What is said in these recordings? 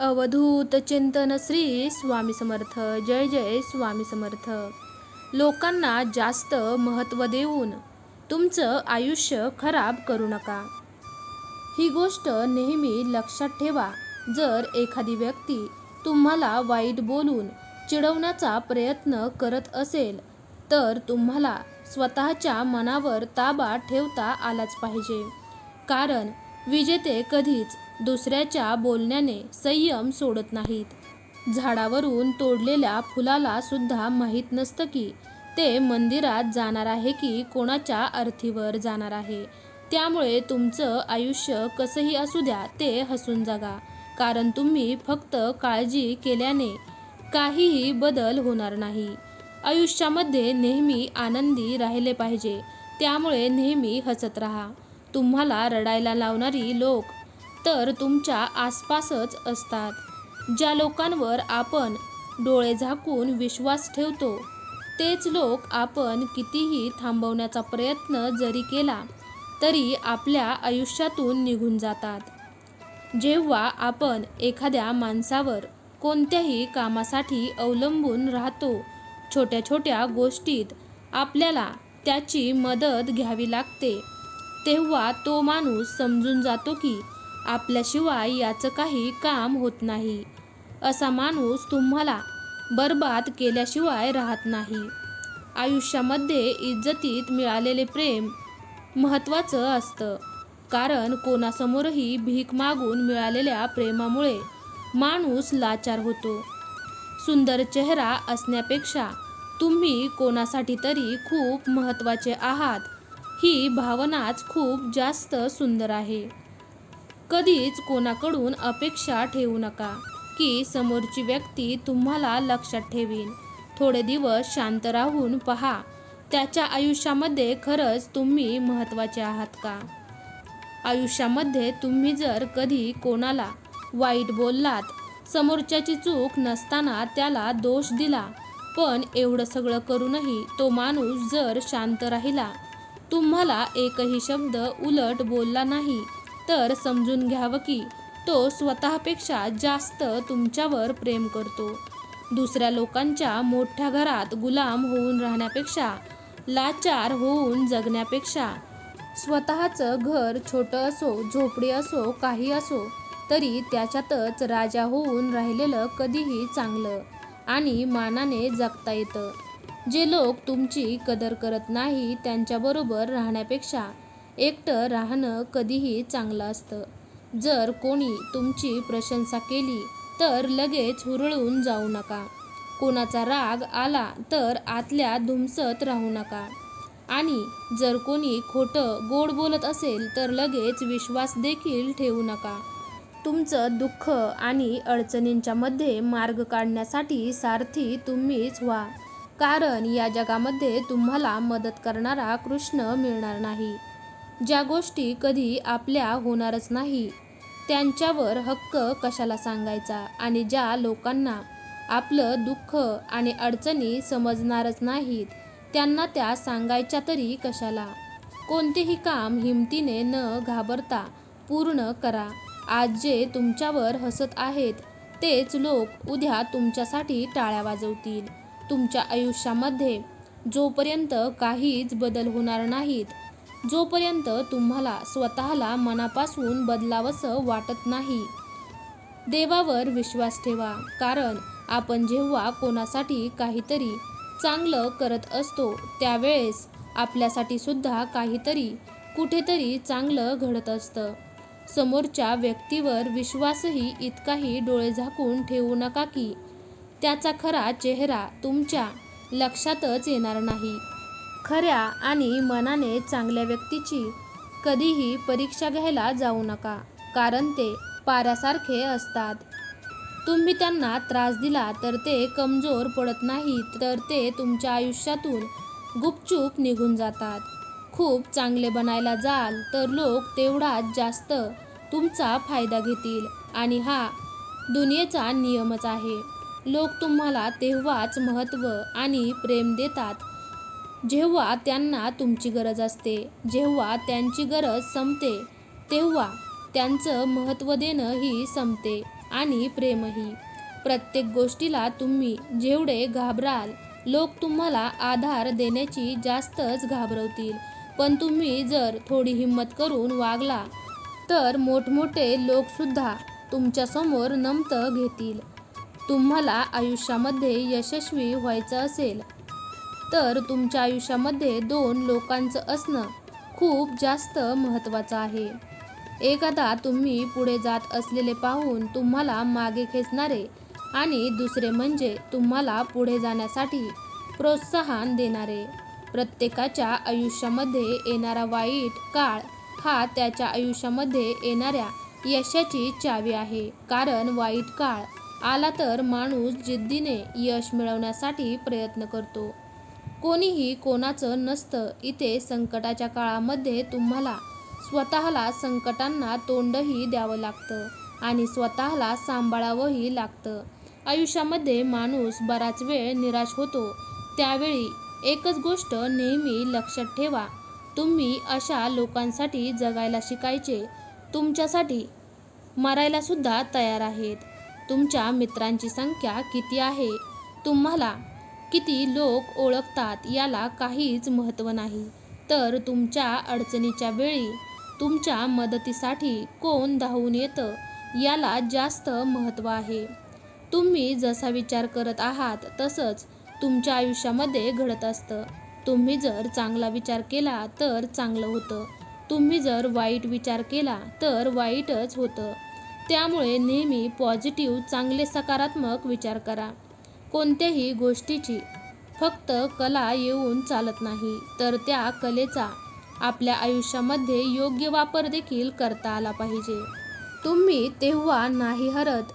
अवधूत चिंतन श्री स्वामी समर्थ. जय जय स्वामी समर्थ. लोकांना जास्त महत्त्व देऊन तुमचं आयुष्य खराब करू नका. ही गोष्ट नेहमी लक्षात ठेवा. जर एखादी व्यक्ती तुम्हाला वाईट बोलून चिडवण्याचा प्रयत्न करत असेल तर तुम्हाला स्वतःच्या मनावर ताबा ठेवता आलाच पाहिजे. कारण विजेते कधीच दुसऱ्याच्या बोलण्याने संयम सोडत नाहीत. झाडावरून तोडलेल्या फुलाला सुद्धा माहीत नसतं की ते मंदिरात जाणार आहे की कोणाच्या अर्थीवर जाणार आहे. त्यामुळे तुमचं आयुष्य कसंही असू द्या ते हसून जगा. कारण तुम्ही फक्त काळजी केल्याने काहीही बदल होणार नाही. आयुष्यामध्ये नेहमी आनंदी राहिले पाहिजे. त्यामुळे नेहमी हसत राहा. तुम्हाला रडायला लावणारी लोक तर तुमच्या आसपासच असतात ज्या लोकांवर आपण डोळे झाकून विश्वास ठेवतो तेच लोक आपण कितीही थांबवण्याचा प्रयत्न जरी केला तरी आपल्या आयुष्यातून निघून जातात. जेव्हा आपण एखाद्या माणसावर कोणत्याही कामासाठी अवलंबून राहतो छोट्या छोट्या गोष्टीत आपल्याला त्याची मदत घ्यावी लागते तेव्हा तो माणूस समजून जातो की आपल्याशिवाय याचं काही काम होत नाही. असा माणूस तुम्हाला बर्बाद केल्याशिवाय राहत नाही. आयुष्यामध्ये इज्जतीत मिळालेले प्रेम महत्त्वाचं असतं. कारण कोणासमोरही भीक मागून मिळालेल्या प्रेमामुळे माणूस लाचार होतो. सुंदर चेहरा असण्यापेक्षा तुम्ही कोणासाठी तरी खूप महत्त्वाचे आहात. ही भावनाच खूप जास्त सुंदर आहे. कधीच कोणाकडून अपेक्षा ठेवू नका की समोरची व्यक्ती तुम्हाला लक्षात ठेवीन. थोडे दिवस शांत राहून पहा. त्याच्या आयुष्यामध्ये खरंच तुम्ही महत्त्वाचे आहात का? आयुष्यामध्ये तुम्ही जर कधी कोणाला वाईट बोललात समोरच्याची चूक नसताना त्याला दोष दिला पण एवढं सगळं करूनही तो माणूस जर शांत राहिला तुम्हाला एकही शब्द उलट बोलला नाही तर समजून घ्यावं की तो स्वतःपेक्षा जास्त तुमच्यावर प्रेम करतो. दुसऱ्या लोकांच्या मोठ्या घरात गुलाम होऊन राहण्यापेक्षा लाचार होऊन जगण्यापेक्षा स्वतःचं घर छोटं असो झोपडी असो काही असो तरी त्याच्यातच राजा होऊन राहिलेलं कधीही चांगलं आणि मानाने जगता येतं. जे लोक तुमची कदर करत नाही त्यांच्याबरोबर राहण्यापेक्षा एकटं राहणं कधीही चांगलं असतं. जर कोणी तुमची प्रशंसा केली तर लगेच हुरळून जाऊ नका. कोणाचा राग आला तर आतल्या धुमसत राहू नका. आणि जर कोणी खोटं गोड बोलत असेल तर लगेच विश्वास देखील ठेवू नका. तुमचं दुःख आणि अडचणींच्या मध्ये मार्ग काढण्यासाठी सारथी तुम्हीच व्हा. कारण या जगामध्ये तुम्हाला मदत करणारा कृष्ण मिळणार नाही. ज्या गोष्टी कधी आपल्या होणारच नाही त्यांच्यावर हक्क कशाला सांगायचा आणि ज्या लोकांना आपलं दुःख आणि अडचणी समजणारच नाहीत त्यांना त्या सांगायच्या तरी कशाला? कोणतेही काम हिमतीने न घाबरता पूर्ण करा. आज जे तुमच्यावर हसत आहेत तेच लोक उद्या तुमच्यासाठी टाळ्या वाजवतील. तुमच्या आयुष्यामध्ये जोपर्यंत काहीच बदल होणार नाहीत जोपर्यंत तुम्हाला स्वतःला मनापासून बदलावंसं वाटत नाही देवावर विश्वास ठेवा. कारण आपण जेव्हा कोणासाठी काहीतरी चांगलं करत असतो त्यावेळेस आपल्यासाठी सुद्धा काहीतरी कुठेतरी चांगलं घडत असतं. समोरच्या व्यक्तीवर विश्वासही इतकाही डोळे झाकून ठेवू नका की त्याचा खरा चेहरा तुमच्या लक्षातच येणार नाही. खऱ्या आणि मनाने चांगल्या व्यक्तीची कधीही परीक्षा घ्यायला जाऊ नका कारण ते पाऱ्यासारखे असतात. तुम्ही त्यांना त्रास दिला तर ते कमजोर पडत नाही तर ते तुमच्या आयुष्यातून गुपचूप निघून जातात. खूप चांगले बनायला जाल तर लोक तेवढाच जास्त तुमचा फायदा घेतील आणि हा दुनियेचा नियमच आहे. लोक तुम्हाला तेव्हाच महत्त्व आणि प्रेम देतात जेव्हा त्यांना तुमची गरज असते जेव्हा त्यांची गरज संपते तेव्हा त्यांचं महत्त्व देणं ही संपते आणि प्रेमही. प्रत्येक गोष्टीला तुम्ही जेवढे घाबराल लोक तुम्हाला आधार देण्याची जास्तच घाबरवतील. पण तुम्ही जर थोडी हिंमत करून वागला तर मोठमोठे लोकसुद्धा तुमच्यासमोर नमतं घेतील. तुम्हाला आयुष्यामध्ये यशस्वी व्हायचं असेल. तर तुमच्या आयुष्यामध्ये दोन लोकांचं असणं खूप जास्त महत्त्वाचं आहे. एखादा तुम्ही पुढे जात असलेले पाहून तुम्हाला मागे खेचणारे आणि दुसरे म्हणजे तुम्हाला पुढे जाण्यासाठी प्रोत्साहन देणारे. प्रत्येकाच्या आयुष्यामध्ये येणारा वाईट काळ हा त्याच्या आयुष्यामध्ये येणाऱ्या यशाची चावी आहे. कारण वाईट काळ आला तर माणूस जिद्दीने यश मिळवण्यासाठी प्रयत्न करतो. कोणीही कोणाचं नसतं इथे संकटाच्या काळामध्ये तुम्हाला स्वतःला संकटांना तोंडही द्यावं लागतं आणि स्वतःला सांभाळावंही लागतं. आयुष्यामध्ये माणूस बराच वेळ निराश होतो. त्यावेळी एकच गोष्ट नेहमी लक्षात ठेवा. तुम्ही अशा लोकांसाठी जगायला शिकायचे. तुमच्यासाठी मरायला सुद्धा तयार आहेत. तुमच्या मित्रांची संख्या किती आहे? तुम्हाला किती लोक ओळखतात याला काहीच महत्त्व नाही. तर तुमच्या अडचणीच्या वेळी तुमच्या मदतीसाठी कोण धावून येतं याला जास्त महत्त्व आहे. तुम्ही जसा विचार करत आहात तसंच तुमच्या आयुष्यामध्ये घडत असतं. तुम्ही जर चांगला विचार केला तर चांगलं होतं. तुम्ही जर वाईट विचार केला तर वाईटच होतं. त्यामुळे नेहमी पॉझिटिव्ह चांगले सकारात्मक विचार करा. कोणत्याही गोष्टीची. फक्त कला येऊन चालत नाही तर त्या कलेचा आपल्या आयुष्यामध्ये योग्य वापर देखील करता आला पाहिजे. तुम्ही तेव्हा नाही हरत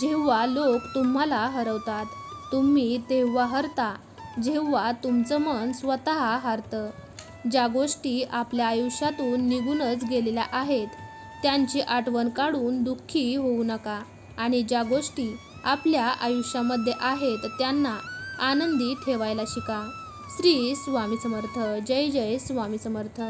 जेव्हा लोक तुम्हाला हरवतात. तुम्ही तेव्हा हरता जेव्हा तुमचं मन स्वतः हारतं. ज्या गोष्टी आपल्या आयुष्यातून निघूनच गेलेल्या आहेत त्यांची आठवण काढून दुःखी होऊ नका. आणि ज्या गोष्टी आपल्या आयुष्यामध्ये आहेत त्यांना आनंदी ठेवायला शिका. श्री स्वामी समर्थ. जय जय स्वामी समर्थ.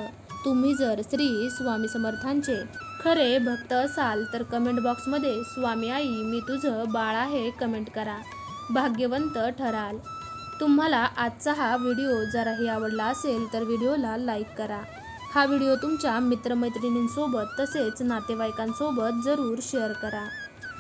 तुम्ही जर श्री स्वामी समर्थांचे खरे भक्त असाल तर कमेंट बॉक्समध्ये स्वामी आई मी तुझं बाळ आहे कमेंट करा. भाग्यवंत ठराल. तुम्हाला आजचा हा व्हिडिओ जराही आवडला असेल तर व्हिडिओला लाईक करा. हा व्हिडिओ तुमच्या मित्रमैत्रिणींसोबत तसेच नातेवाईकांसोबत जरूर शेअर करा.